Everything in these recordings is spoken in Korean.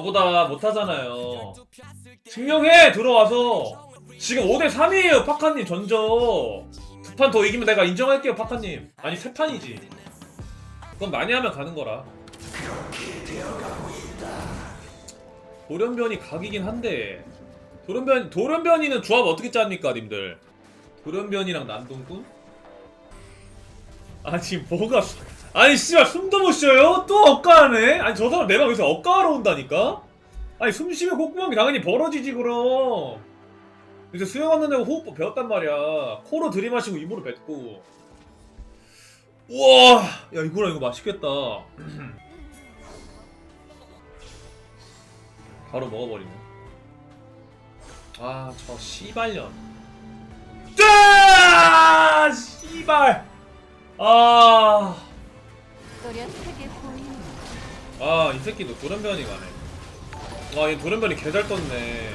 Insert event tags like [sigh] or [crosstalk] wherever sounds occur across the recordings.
저보다 못하잖아요. 증명해 들어와서. 지금 5대 3이에요 파카님 전적. 두 판 더 이기면 내가 인정할게요 파카님. 아니 세 판이지. 그건 많이 하면 가는 거라. 돌연변이 각이긴 한데 돌연변 돌연변이는 조합 어떻게 짭니까 님들? 돌연변이랑 난동꾼? 아니 뭐가 수- 아니 씨발 숨도 못 쉬어요? 또 억까하네? 아니 저 사람 내방 여기서 억까하러 온다니까? 아니 숨 쉬면 콧구멍이 당연히 벌어지지 그럼. 이제 수영하는 애가 호흡법 배웠단 말이야. 코로 들이마시고 입으로 뱉고. 우와 야 이거랑 이거 맛있겠다. [clears throat] 바로 먹어버리네. 아저 씨발년. 짜 씨발. 아 또렷하게 보이는 아, 이 새끼도 돌연변이 가네. 아, 얘 돌연변이 개잘 떴네.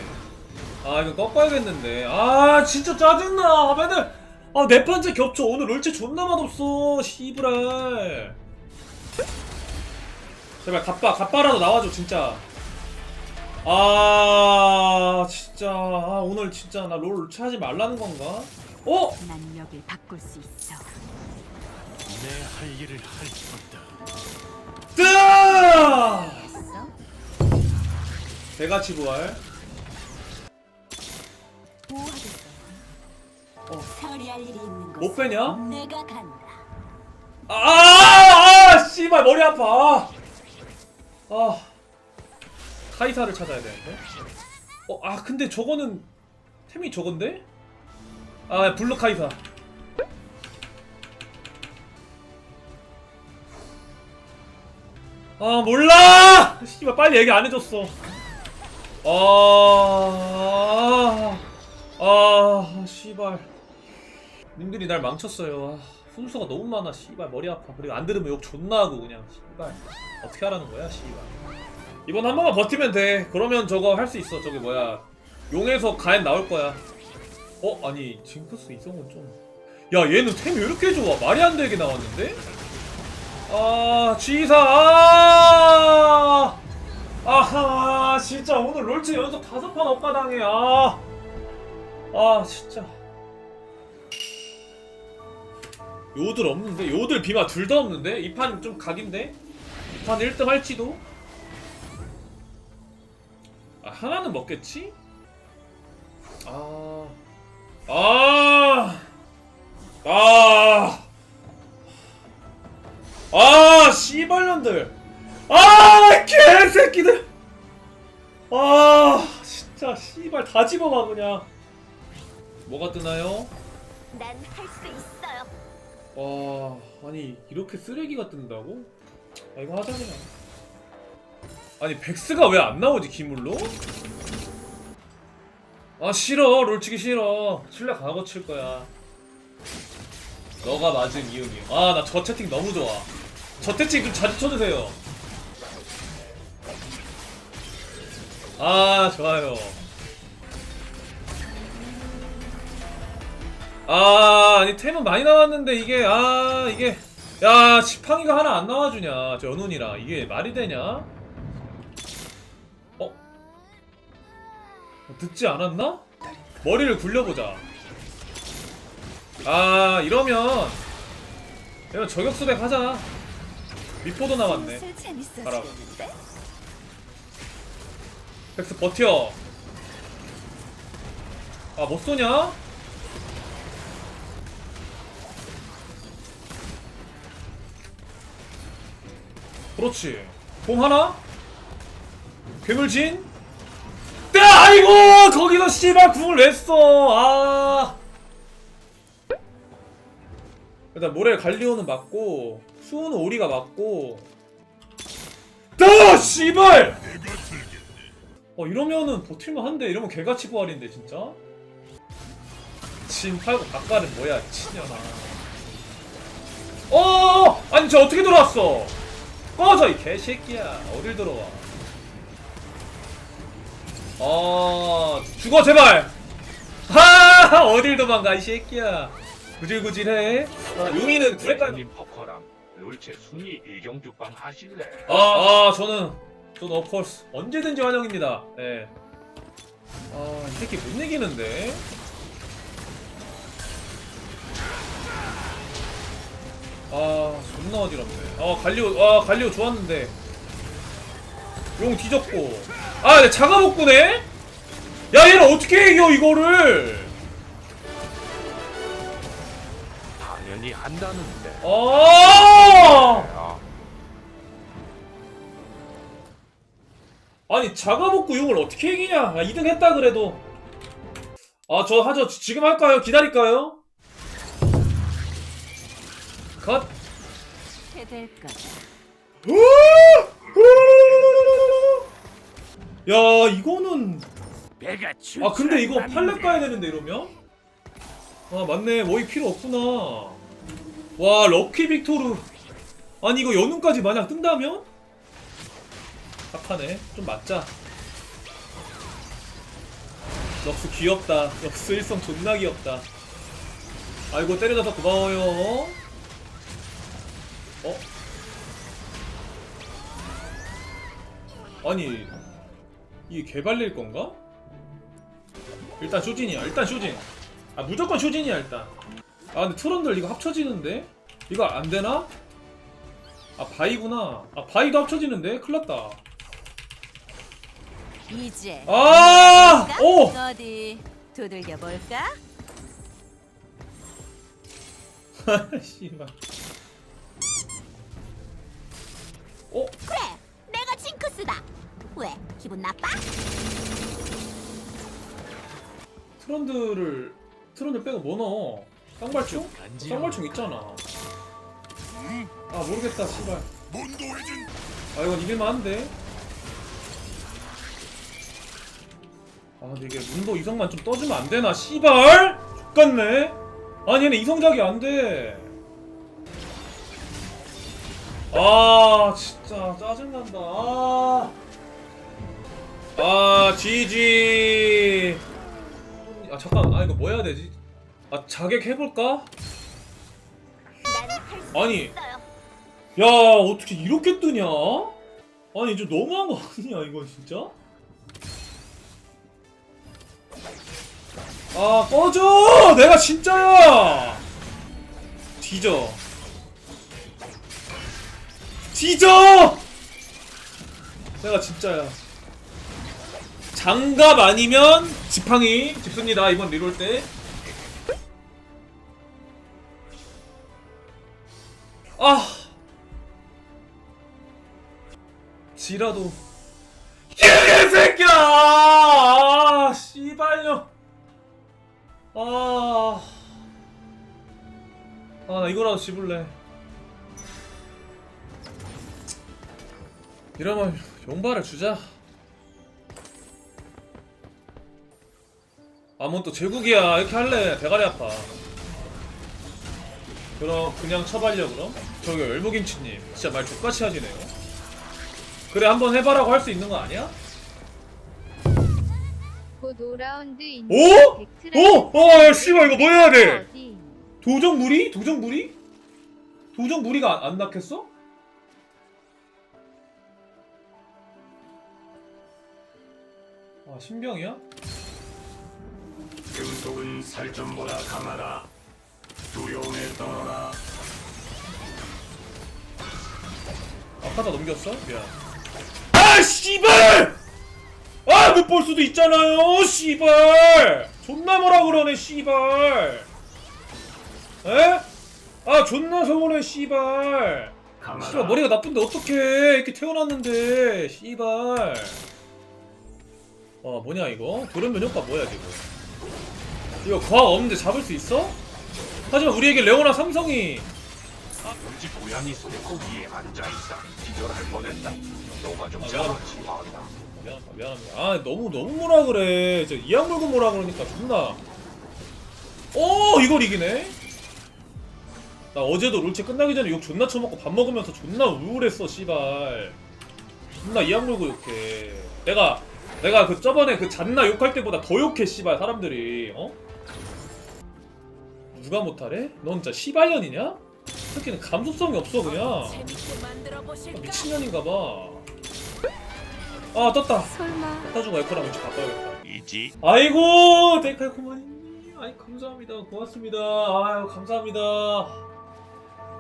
아, 이거 꺾어야겠는데. 아, 진짜 짜증나. 맨날, 아, 네 판째 겹쳐. 오늘 롤체 존나 맛없어. 씨부랄. 제발, 갑바, 갑바라도 나와줘, 진짜. 아, 진짜. 아, 오늘 진짜 나롤 하지 말라는 건가? 어? 난 여길 바꿀 수 있어. 내 할 일을 할 것다. 했어? 개같이 부활. 어. 처리할 일이 있는 곳. 못 빼냐? 내가 간다. 아, 아, 씨발 머리 아파. 아, 카이사를 찾아야 되는데. 어, 아, 근데 저거는 템이 저건데? 아, 블루 카이사. 아, 몰라. 씨발 빨리 얘기 안 해줬어. 아, 아, 씨발. 님들이 날 망쳤어요. 아, 훈수가 너무 많아. 씨발 머리 아파. 그리고 안 들으면 욕 존나 하고 그냥 씨발 어떻게 하라는 거야, 씨발. 이번 한 번만 버티면 돼. 그러면 저거 할 수 있어. 저기 뭐야 용에서 가엔 나올 거야. 어 아니 징크스 이성은 좀. 야 얘는 템이 왜 이렇게 좋아? 말이 안 되게 나왔는데? 아 지사 아 아하 진짜 오늘 롤체 연속 다섯 판 엇가당해 아. 아 진짜 요들 없는데? 요들 비마 둘 다 없는데? 이 판 좀 각인데? 이 판 1등 할지도? 아 하나는 먹겠지? 아... 아... 아... 아 씨발년들. 아 개새끼들. 아 진짜 씨발 다 집어가 그냥. 뭐가 뜨나요? 난 할 수 있어요. 와 아니 이렇게 쓰레기가 뜬다고? 아 이거 하자 그냥. 아니 백스가 왜 안 나오지 기물로? 아 싫어. 롤치기 싫어. 신뢰 강하고 칠 거야. 너가 맞은 이유니 아나 저 채팅 너무 좋아 저 채팅 좀 자주 쳐주세요 아 좋아요 아 아니 템은 많이 나왔는데 이게 아 이게 야 지팡이가 하나 안 나와주냐 저 연운이랑 이게 말이 되냐? 어? 듣지 않았나? 머리를 굴려보자 아 이러면 이러면 저격수백 하자 미포도 재밌어지는데? 가라. 백스 버텨 아 못 쏘냐? 그렇지 공 하나? 괴물진? 네 아이고 거기서 씨발 궁을 왜 써? 아 일단 모래 갈리오는 맞고 수호는 오리가 맞고. 다 씨발! 어 이러면은 버틸만 한데 이러면 개같이 부활인데 진짜? 진 팔고 닭가는 뭐야 미친년아. 어! 아니 저 어떻게 들어왔어? 꺼져 이 개새끼야. 어딜 들어와? 어 죽어 제발! 하 어딜 도망가 이 새끼야 구질구질해 아, 용이는 구레까지 님 퍼커랑 롤체 순위 일경주빵 하실래? 아, 아 저는 저는 오프코스 언제든지 환영입니다. 예. 아, 이 새끼 못 이기는데. 아, 존나 어지럽네. 아, 갈리오, 아, 갈리오 좋았는데. 용 뒤졌고. 아, 내 자가복구네? 야, 얘를 어떻게 이겨, 이거를! 당연히 한다는데. 아! 야, 아니 자가복구 용을 어떻게 이기냐? 아, 2등 했다 그래도. 아 저 하죠. 지금 할까요? 기다릴까요? 컷. 해될까? 야 이거는. 배가 아 근데 이거 팔렙 가야 되는데 이러면? 아 맞네. 워이 필요 없구나 와 럭키 빅토르. 아니 이거 연운까지 만약 뜬다면? 착하네. 좀 맞자. 럭스 귀엽다. 럭스 일성 존나 귀엽다. 아이고 때려줘서 고마워요. 어? 아니 이게 개발릴 건가? 일단 쇼진이야 일단 쇼진. 아 무조건 쇼진이야 일단 아 근데 트런들 이거 합쳐지는데? 이거 안되나? 아 바이구나 아 바이도 합쳐지는데? 큰일났다 이제 아! 오! 어디 두들겨 볼까? [laughs] 씨발 어? 그래, 내가 징크스다. 왜? 기분 나빠? 트런드를 트런드 빼고 뭐 넣어? 쌍발총? 간지러워. 쌍발총 있잖아. 아 모르겠다 씨발. 아 이건 이길만한데. 아 근데 이게 문도 이성만 좀 떠주면 안 되나 씨발? X같네. 아니 얘네 이성작이 안 돼. 아 진짜 짜증난다. 아, 아 GG 아 잠깐 아 이거 뭐 해야 되지 아 자객 해볼까? 아니. 야 어떻게 이렇게 뜨냐? 아니 좀 너무한 거 아니냐 이거 진짜? 아 꺼져! 내가 진짜야! 뒤져 뒤져! 내가 진짜야 장갑 아니면 지팡이 집습니다 이번 리롤 때 아. 지라도. 개새끼야! 아 씨발려 아아 아, 나 이거라도 집을래. 이러면 용발을 주자. 아뭔 또 제국이야. 이렇게 할래. 대가리 아파 그럼 그냥 쳐발려 그럼? 저기 열무김치님 진짜 말 족같이 하시네요 그래 한번 해봐라고 할 수 있는 거 아니야? 곧 5라운드 오? 오? 어, 야, 씨발 이거 뭐 해야 돼? 도적 무리? 도적 무리? 도적 무리가 안, 안 낳겠어? 아 신병이야? 금속은 살점보다 강하다. 두려움에. 아까다 넘겼어? 미안 아 씨발! 아 못 볼 수도 있잖아요 씨발! 존나 뭐라 그러네 씨발! 에? 아 존나 서운해 씨발! 씨발 머리가 나쁜데 어떡해 이렇게 태어났는데 씨발 어 뭐냐 이거 돌연 변 효과 뭐야 지금 이거 과학 없는데 잡을 수 있어? 하지만 우리에게 레오나 삼성이 우리 고양이 손에 거기에 앉아있다. 기절할 뻔했다. 너가 좀 아, 잡았지 마다. 미안합니다 미안합니다 아 너무 너무 뭐라 그래 저 이 악 물고 뭐라 그러니까 존나 오 이걸 이기네 나 어제도 롤체 끝나기 전에 욕 존나 쳐먹고 밥 먹으면서 존나 우울했어 씨발 존나 이 악 물고 욕해 내가 내가 그 저번에 그 잔나 욕할 때보다 더 욕해 씨발 사람들이 어? 누가 못하래? 넌 진짜 씨발년이냐? 새끼는 감수성이 없어 그냥. 보실까? 미친년인가봐. 아 떴다. 설마. 떠주고 에코랑 위치 바꿔야겠다. 이지. 아이고 데칼코마님. 아이 감사합니다. 고맙습니다. 아유 감사합니다.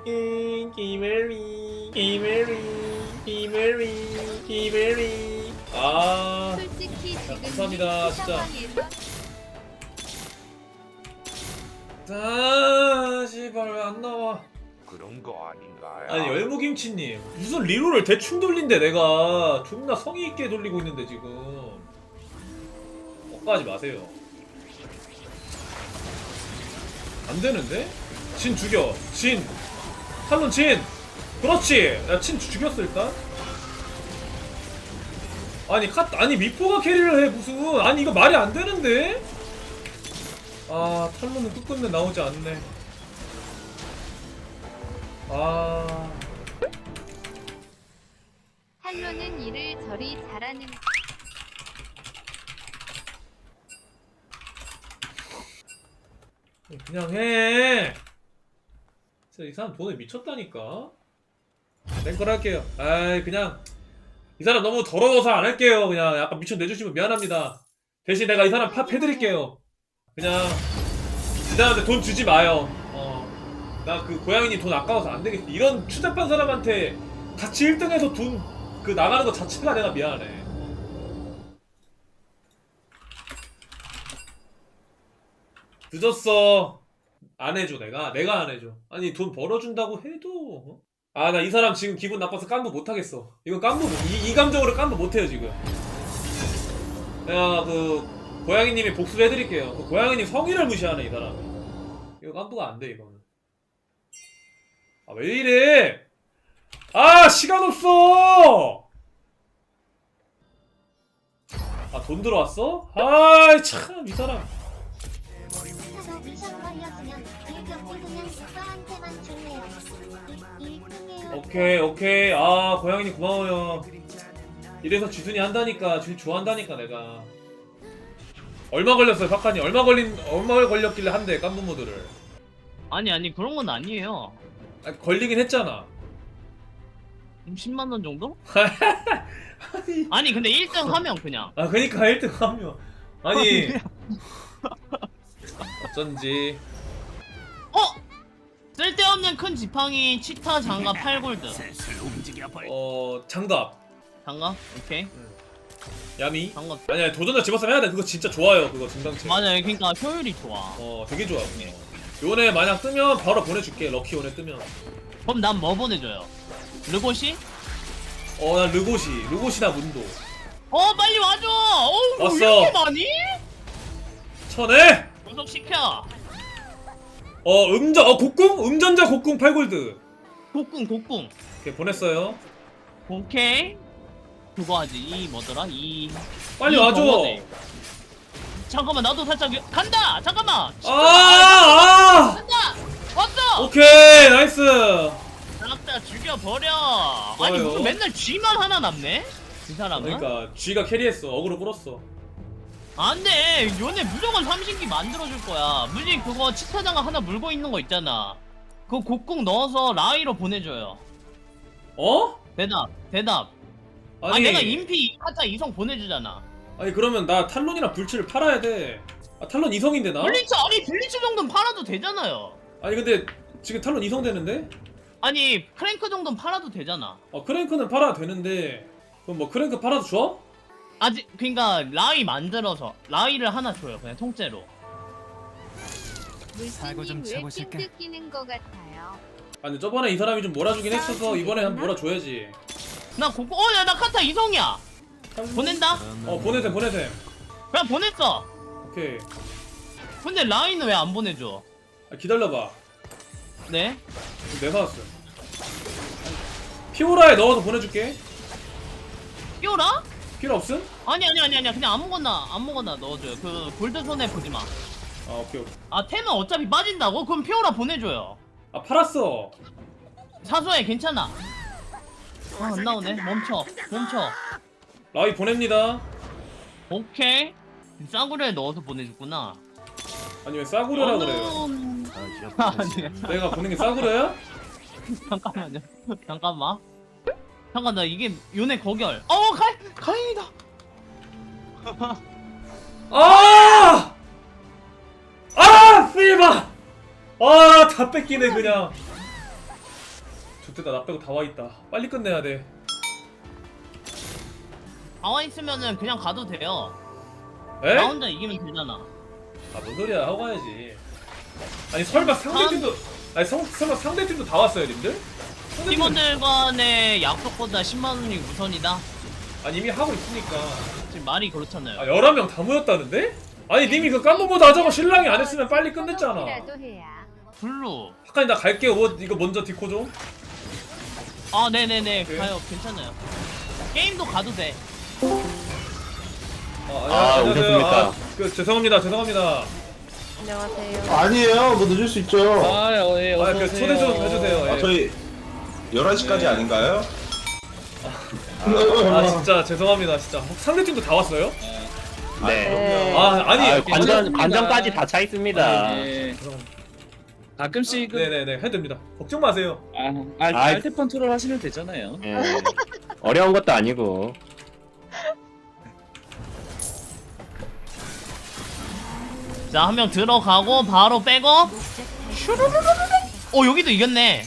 잉, 기메리. 기메리. 기메리. 기메리. 아. 솔직히 지금 감사합니다, 이 진짜. 상황에서 아, 씨발 왜 안 나와? 그런 거 아닌가요? 아니 열무김치님 무슨 리로를 대충 돌린데 내가 존나 성의 있게 돌리고 있는데 지금 엇가지 마세요. 안 되는데? 진 죽여. 진. 탈론 진. 그렇지. 야친 죽였어 일단. 아니 카 아니 미포가 캐리를 해 무슨 아니 이거 말이 안 되는데? 아 탈론은 끝끝내 나오지 않네. 아. 한로는 일을 저리 잘하는 그냥 해. 진짜 이 사람 돈에 미쳤다니까. 랭걸 할게요. 아이 그냥 이 사람 너무 더러워서 안 할게요. 그냥 약간 미쳐 내주시면 미안합니다. 대신 내가 이 사람 팝 해드릴게요. 그냥 이 사람한테 돈 주지 마요. 어. 나 그 고양이님 돈 아까워서 안 되겠어. 이런 추잡한 사람한테 같이 1등해서 돈 그 나가는 거 자체가 내가 미안해. 늦었어. 안 해줘 내가 내가 안 해줘. 아니 돈 벌어준다고 해도 아 나 이 사람 지금 기분 나빠서 깜부 못 하겠어. 이거 깜부 못- 이, 이 감정으로 깜부 못 해요 지금. 내가 그 고양이님이 복수를 해드릴게요. 그 고양이님 성의를 무시하네 이 사람. 이거 깜부가 안 돼 이거는. 아 왜 이래? 아 시간 없어. 아 돈 들어왔어? 아이 참이 사람. 사서 미션 걸렸으면 1급 그냥 오빠한테만 줄래요. 1등이에요. 오케이 오케이 아 고양이님 고마워요 이래서 지순이 한다니까 지순이 좋아한다니까 내가 얼마 걸렸어요 박하니 얼마 걸린 얼마 걸렸길래 한대 깐부 모드를 아니 아니 그런 건 아니에요. 아, 걸리긴 했잖아. 10만 원 정도? [laughs] 아니. 아니 근데 1등 하면 그냥. 아 그니까 1등 하면. 아니. 어쩐지. 어? 쓸데없는 큰 지팡이 치타 장갑 8골드. 슬슬 움직여 볼. 어 장갑. 장갑? 오케이 야미 장갑 아니 아니 도전자 집어서 해야 돼 그거 진짜 좋아요 그거 증강체 맞아요 그러니까 효율이 좋아. 어 되게 좋아 그거 요번에 만약 뜨면 바로 보내줄게 럭키 요번에 뜨면 그럼 난 뭐 보내줘요? 르고시? 어나 르고시 르고시나 문도 어 빨리 와줘. 어우 뭐 왔어. 이렇게 많이? 천에 구독 시켜. 어 음전 어 곡궁 음전자 곡궁 8골드 곡궁 곡궁. 오케이 보냈어요 오케이. 그거 하지 이 뭐더라 이. 빨리 이 와줘 병원에. 잠깐만 나도 살짝 위- 간다. 잠깐만. 아, 아아 간다. 왔어. 오케이 나이스 나갔다 죽여버려 아니 좋아요. 무슨 맨날 쥐만 하나 남네? 이 사람은? 그러니까 G가 캐리했어 어그로 끌었어 안돼 요네 무조건 삼신기 만들어줄 거야 물린 그거 치타장갑 하나 물고 있는 거 있잖아 그거 곡궁 넣어서 라이로 보내줘요 어? 대답 대답 아니 아 내가 인피 카타 이성 보내주잖아 아니 그러면 나 탈론이랑 불치를 팔아야 돼 아, 탈론 이성인데 나? 블리츠 아니 블리츠 정도는 팔아도 되잖아요 아니 근데 지금 탈론 이성 되는데? 아니 크랭크 정도는 팔아도 되잖아 어 크랭크는 팔아도 되는데 그럼 뭐 크랭크 팔아도 줘? 아직 그니까 라이 만들어서 라이를 하나 줘요 그냥 통째로 사고 좀 물씨님 왜 쳐보실까? 핀트 끼는 거 같아요? 아니 저번에 이 사람이 좀 몰아주긴 했어서 이번에 한번 몰아줘야지 나 곡궁 어야 나 카타 이성이야 보낸다? 어 보내셈 보내셈 그냥 보냈어 오케이 근데 라인은 왜 안 보내줘? 아, 기다려봐 네? 지금 내가 왔어 피오라에 넣어서 보내줄게 끼워라? 필요 없음? 아니 아니 아니 아니 그냥 아무거나 아무거나 넣어줘요 그 골드 손에 보지 마. 아 오케이 오케이 아 템은 어차피 빠진다고? 그럼 피오라 보내줘요. 아 팔았어 사소해 괜찮아. 아 안 나오네 멈춰 멈춰. 라이 보냅니다 오케이. 싸구려에 넣어서 보내줬구나. 아니 왜 싸구려라 그래요 어느- 아, 아니 내가 보낸 게 싸구려야? [laughs] 잠깐만요. 잠깐만. 잠깐 나 이게 요네 거결 어 가, 가인이다 아! 아! 씨발! 아, 다 뺏기네, 그냥. 좋겠다, 나 빼고 다 와있다. 빨리 끝내야 돼. 나와 있으면은 그냥 가도 돼요 에? 나 혼자 이기면 되잖아 아, 뭔 소리야, 하고 가야지. 아니, 설마 상대팀도, 아니, 성, 설마 상대팀도 다 왔어요, 님들? 상대팀은- 팀원들 간의 약속보다 10만원이 우선이다 아니, 이미 하고 있으니까. 지금 말이 그렇잖아요 아, 11명 다 모였다는데? 아니, 님이 그 깐부보다 하자고 신랑이 안 했으면 빨리 끝냈잖아. 해야. 블루 아까 나 갈게요. 뭐, 이거 먼저 디코 좀. 아 네네네 네. 가요 괜찮아요 게임도 가도 돼 아, 아, 안녕하세요. 오셨습니까? 아, 그, 죄송합니다, 죄송합니다. 아니에요. 뭐 늦을 수 있죠. 아, 어, 예, 아, 어서 그 오세요. 초대 좀 해주세요. 아, 예. 저희 11시까지 네. 아닌가요? 아 진짜 죄송합니다 진짜 상대팀도 다 왔어요? 네. 아 아니 아, 관전 괜찮습니다. 관전까지 다 차 있습니다. 아, 예. 가끔씩 그, 네네네 해도 됩니다 걱정 마세요 아, 알, 아이. 알테 컨트롤 하시면 되잖아요. 예. [laughs] 어려운 것도 아니고. 자 한 명 들어가고 바로 백업 슈루루루루루. 어 여기도 이겼네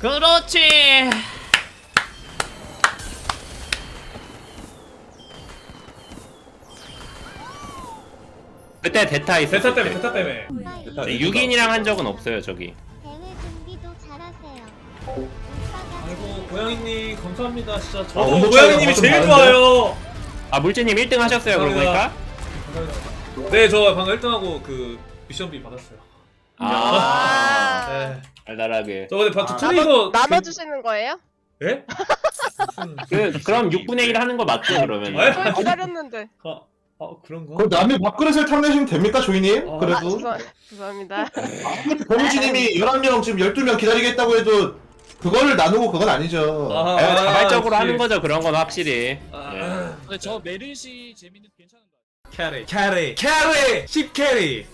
그렇지 그때 대타 있었을 대타 때문에 때. 대타 때문에 일단 6인이랑 한 적은 없어요 저기. 대회 준비도 잘하세요. 오빠가 아이고 고양이님 감사합니다 진짜 아, 저도 온도 고양이님이 제일 나는데? 좋아요 아 물지님 1등 하셨어요 그러고 보니까. 감사합니다 네 저 방금 1등하고 그 미션비 받았어요 아. 네 달달하게. 저 근데 바 투리에서 나눠주시는 거예요? 예? 무슨 그 그럼 6분의 1 하는 거 맞죠 그러면? 아, 저희 기다렸는데. 아, 아 그런가? 그 남의 밥그릇을 탐내시면 됩니까, 조이님? 아, 아, 그래도. 죄송, 죄송합니다. 범우지님이 11명, 지금 12명 기다리겠다고 해도 그거를 나누고 그건 아니죠. 아, 예, 자발적으로 역시. 하는 거죠 그런 건 확실히. 아, 예. 근데 저 메르시 재미는 괜찮은 것 같아요. 캐리 캐리 캐리 10 캐리